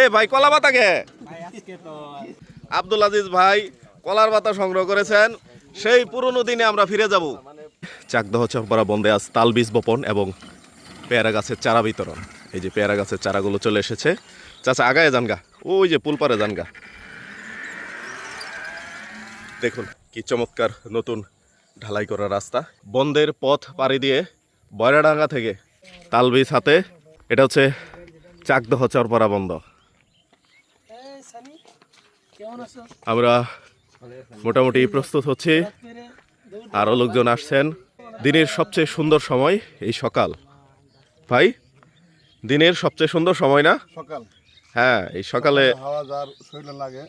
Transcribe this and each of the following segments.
এ ভাই কলা পাতা কে? আব্দুল আজিজ ভাই কলার পাতা সংগ্রহ করেছেন। সেই পুরনো দিনে আমরা ফিরে যাব। চাকদহ চরপাড়া বন্দে আজ তালবীজ বপন এবং পেয়ারা গাছের চারা বিতরণ। এই যে পেয়ারা গাছের চারাগুলো চলে এসেছে। চাচা আগায় জানগা ওই যে পুলপারে জানগা দেখুন কি চমৎকার নতুন ঢালাই করা রাস্তা। বন্দের পথ পাড়ি দিয়ে বয়রাডাঙ্গা থেকে তালবিজ হাতে। এটা হচ্ছে চাকদহ চরপাড়া বন্ধ আমরা মোটামুটি প্রস্তুত হচ্ছি। আরও লোকজন আসছেন। দিনের সবচেয়ে সুন্দর সময় এই সকাল। ভাই দিনের সবচেয়ে সুন্দর সময় না? সকাল। হ্যাঁ এই সকালে হাওয়া যার শরীরে লাগে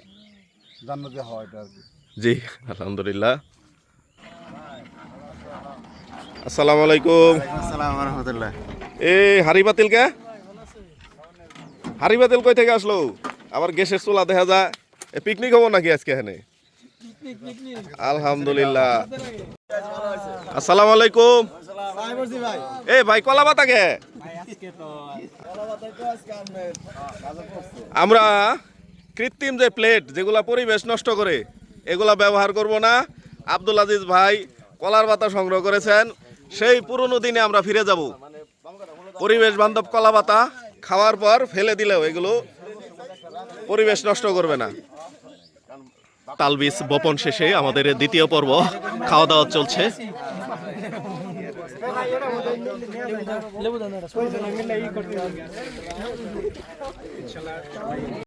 জান্নাতি হাওয়া এটা জি আলহামদুলিল্লাহ। আসসালামু আলাইকুম। আসসালাম রহমতুল্লাহ। এই হারি বাতিল কে? হারি বাতিল কই থেকে আসলো? আবার গ্যাসের চুলা দেখা যায়। পিকনিক হব নাকি আজকে এখানে? আলহামদুলিল্লাহ। আসসালামু আলাইকুম এ ভাই, কলা পাতা কে? আমরা কৃত্রিম যে প্লেট যেগুলা পরিবেশ নষ্ট করে, এগুলা ব্যবহার করব না। আব্দুল আজিজ ভাই কলার পাতা সংগ্রহ করেছেন। সেই পুরনো দিনে আমরা ফিরে যাব। পরিবেশ বান্ধব কলা পাতা খাওয়ার পর ফেলে দিলেও এগুলো পরিবেশ নষ্ট করবে না। তালবিজ বপন শেষে আমাদের দ্বিতীয় পর্ব খাওয়া দাওয়া চলছে।